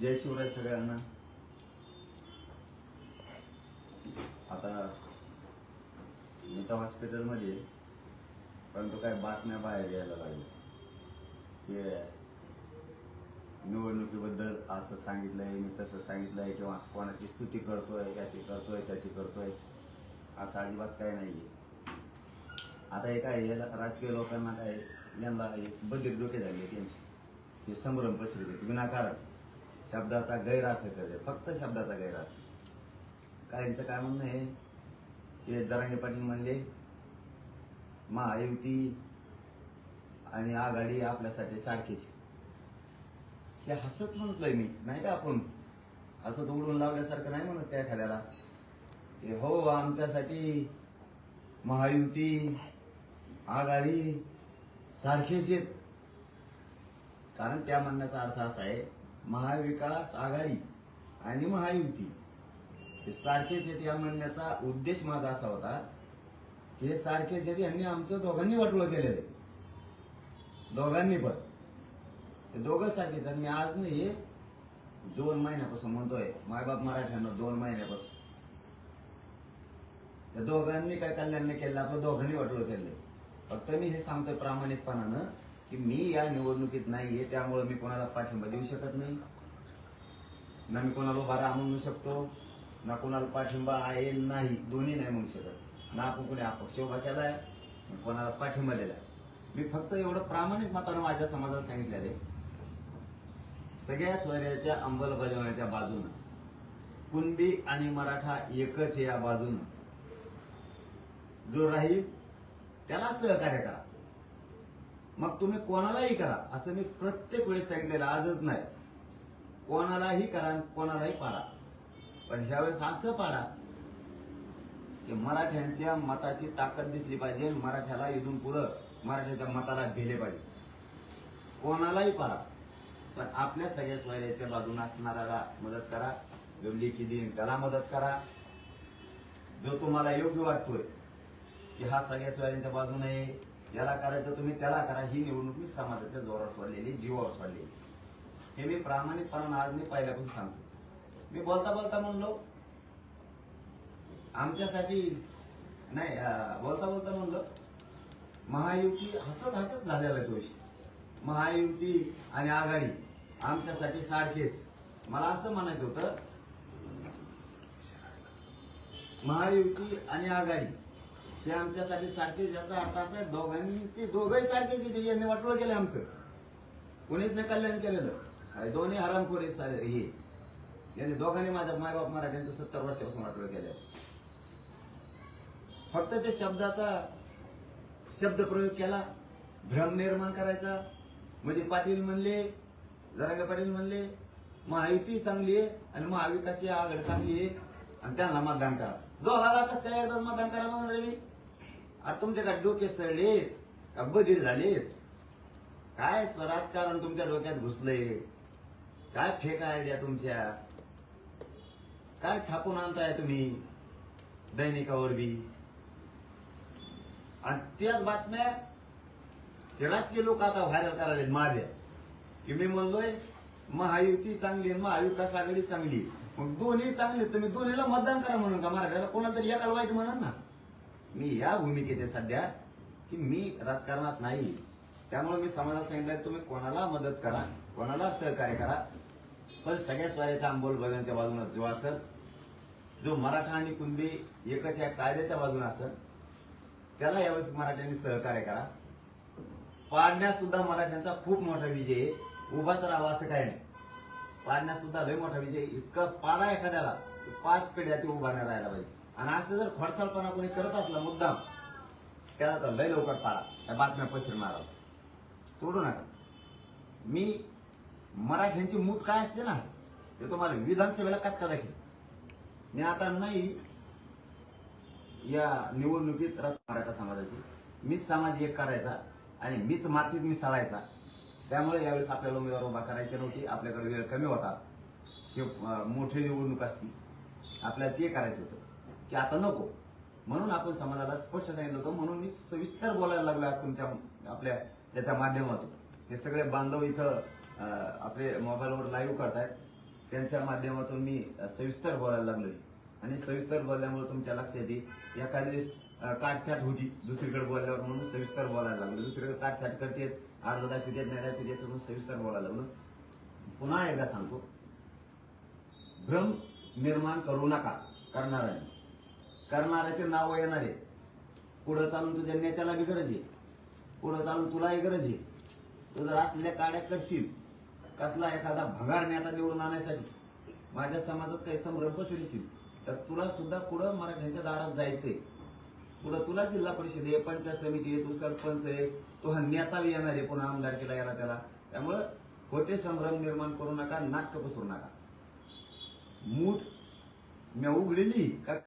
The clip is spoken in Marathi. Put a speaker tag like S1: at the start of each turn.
S1: जय शिवराय सगळ्यांना. आता मी हॉस्पिटलमध्ये परंतु काय बातम्या बाहेर यायला लागल्या. की निवडणुकीबद्दल असं सांगितलंय मी तसं सांगितलंय किंवा कोणाची स्तुती करतोय याची करतोय त्याची करतोय असं अजिबात काय नाहीये. आता हे काय याला राजकीय लोकांना काय यांना एक बधीर डोके झाले त्यांचे. ते संभ्रम पसरते विनाकारण. शब्दाचा गैरअर्थ करते. फक्त शब्दाचा गैरअर्थ. काहींचं काय म्हणणं आहे? हे दरांगे पाटील म्हणले महायुती आणि आघाडी आपल्यासाठी सारखीच हे हसत म्हणतोय मी नाही का आपण? हसत उडून लावल्यासारखं नाही म्हणत त्या एखाद्याला? की हो आमच्यासाठी महायुती आघाडी सारखेच आहेत. कारण त्या म्हणण्याचा अर्थ असा आहे महाविकास आघाडी आणि महायुती. हे सारखेच येते या म्हणण्याचा उद्देश माझा असा होता की हे सारखेच येते यांनी आमचं दोघांनी वाटोळं केलेलं आहे. दोघांनी पण. ते दोघं सारखेच आणि मी आज नाही दोन महिन्यापासून म्हणतोय मायबाप मराठ्यांना दोन महिन्यापासून. त्या दोघांनी काय कल्याण नाही केलं आपलं दोघांनी वाटलं केलं फक्त मी हे सांगतोय प्रामाणिकपणानं. की मी या निवडणुकीत नाहीये त्यामुळे मी कोणाला पाठिंबा देऊ शकत नाही. ना मी कोणाला उभा राहा म्हणू शकतो ना कोणाला पाठिंबा आहे नाही. दोन्ही नाही म्हणू शकत. ना आपण कोणी अपक्ष उभा केलाय कोणाला पाठिंबा दिलाय. मी फक्त एवढं प्रामाणिक मतानं माझ्या समाजात सांगितलेलं आहे. सगळ्या स्वैर्याच्या अंमलबजावण्याच्या बाजूनं कुणबी आणि मराठा एकच या बाजूनं. जो राहील त्याला सहकार्य करा. मग तुम्ही कोणालाही करा. असं मी प्रत्येक वेळेस सांगितलेलं आजच नाही. कोणालाही करा कोणालाही पाडा. पण ह्यावेळेस असं पाडा की मराठ्यांच्या मताची ताकद दिसली पाहिजे मराठ्याला इथून पुढं मराठ्याच्या मताला भेले पाहिजे. कोणालाही पाडा. पण आपल्या सगळ्या स्वैर्याच्या बाजूने असणाऱ्याला मदत करा. जो लेखी देईन त्याला मदत करा. जो तुम्हाला योग्य वाटतोय की हा सगळ्या स्वैर्यांच्या बाजूने आहे, याला करायचं तुम्ही त्याला करा. ही निवडणूक मी समाजाच्या जोरावर सोडलेली जीवावर सोडलेली. हे मी प्रामाणिकपणानं आज मी पहिल्यापासून सांगतो. मी बोलता बोलता म्हणलो आमच्यासाठी नाही बोलता बोलता म्हणलं महायुती हसत हसत झालेला आहे महायुती आणि आघाडी आमच्यासाठी सारखेच. मला असं म्हणायचं होतं महायुती आणि आघाडी ते आमच्यासाठी सारखेच याचा अर्थ असा आहे दोघांची दोघंही सारखेच इथे यांनी वाटोळ केलं आमचं. कोणीच नाही कल्याण केलेलं. अरे दोन्ही हरामखोरी हे यांनी दोघांनी माझ्या मायबाप मराठ्यांचं सत्तर वर्षापासून वाटोळ केलं फक्त ते शब्दाचा शब्द प्रयोग केला भ्रम निर्माण करायचा. म्हणजे पाटील म्हणले जरागे पाटील म्हणले महायुती चांगली आहे आणि महाविकासची आघाडी चांगली आहे आणि त्यांना मतदान करा. दोघाला कसं काय एकदाच मतदान करा म्हणून रवी? अरे तुमच्या डोके सळलेत? का बधीर झालेत? काय स- राजकारण तुमच्या डोक्यात घुसलंय? काय फेक आयडिया तुमच्या? काय छापून आणताय तुम्ही दैनिकावर बी? आणि त्याच बातम्या ते राजकीय लोक आता व्हायरल करायला माझ्या. की मी म्हणलोय महायुती चांगली महाविकास आघाडी चांगली. मग दोन्ही चांगले तुम्ही दोन्हीला मतदान करा म्हणून का? मराठ्याला कोणाला तरी एकाला वाईट म्हणून ना? मी या भूमिकेत आहे सध्या की मी राजकारणात नाही. त्यामुळे मी समाजाला सांगितलं तुम्ही कोणाला मदत करा कोणाला सहकार्य करा. पण सगळ्या स्वाऱ्याच्या अंमलबजावणीच्या बाजूने जो असेल जो मराठा आणि कुणबी एकच या कायद्याच्या बाजूने असेल त्याला यावेळेस मराठ्यांनी सहकार्य करा. पाडण्यात सुद्धा मराठ्यांचा खूप मोठा विजय आहे. उभाच राहावा असं काही नाही. पाडण्यात सुद्धा लय मोठा विजय इतका पाडा एखाद्याला पाच पिढ्या ते उभा नाही राहायला पाहिजे. आणि असं जर खडसाळपणा कोणी करत असला मुद्दाम त्याला तर लय लवकर पाळा त्या बातम्या पसरणार सोडू नका. मी मराठ्यांची मूठ काय असते ना ते तुम्हाला विधानसभेला कचका दाखल मी आता नाही या निवडणुकीत राज मराठा समाजाची. मीच समाज एक करायचा आणि मीच मातीत मी सळायचा त्यामुळे यावेळेस आपल्याला उमेदवार उभा करायचे नव्हते. आपल्याकडे वेळ कमी होता. हे मोठी निवडणूक असती. आपल्याला ते करायचं होतं. की आता नको. म्हणून आपण समाजाला स्पष्ट सांगितलं होतं म्हणून मी सविस्तर बोलायला लागलो आज तुमच्या आपल्या याच्या माध्यमातून. हे सगळे बांधव इथं आपले मोबाईलवर लाईव्ह करतायत. त्यांच्या माध्यमातून मी सविस्तर बोलायला लागलोय. आणि सविस्तर बोलल्यामुळे तुमच्या लक्षात येईल एखाद्या वेळेस काटछाट होती दुसरीकडे बोलल्यावर म्हणून सविस्तर बोलायला लागलो. दुसरीकडे काटछाट करतेत अर्ध दाखवितेत नाही दाखवितेत म्हणून सविस्तर बोलायला लागलो. पुन्हा एकदा सांगतो भ्रम निर्माण करू नका करणाऱ्यांनी. करणाऱ्याचे नाव येणार आहे पुढं चालून तुझ्या नेत्याला बी गरज आहे. पुढं चालून तुलाही गरज आहे. तू जर असलेल्या काड्या करशील कसला एखादा भगार नेता निवडून आणण्यासाठी माझ्या समाजात काही संभ्रम पसरशील तर तुला सुद्धा पुढं मराठ्यांच्या दारात जायचंय. पुढं तुला जिल्हा परिषद आहे पंचायत समिती आहे तू सरपंच आहे तो हा नेता बी येणार आहे. पुन्हा आमदार केला याला त्याला. त्यामुळं खोटे संभ्रम निर्माण करू नका नाटक पसरू नका. मूठ मी उघडलेली का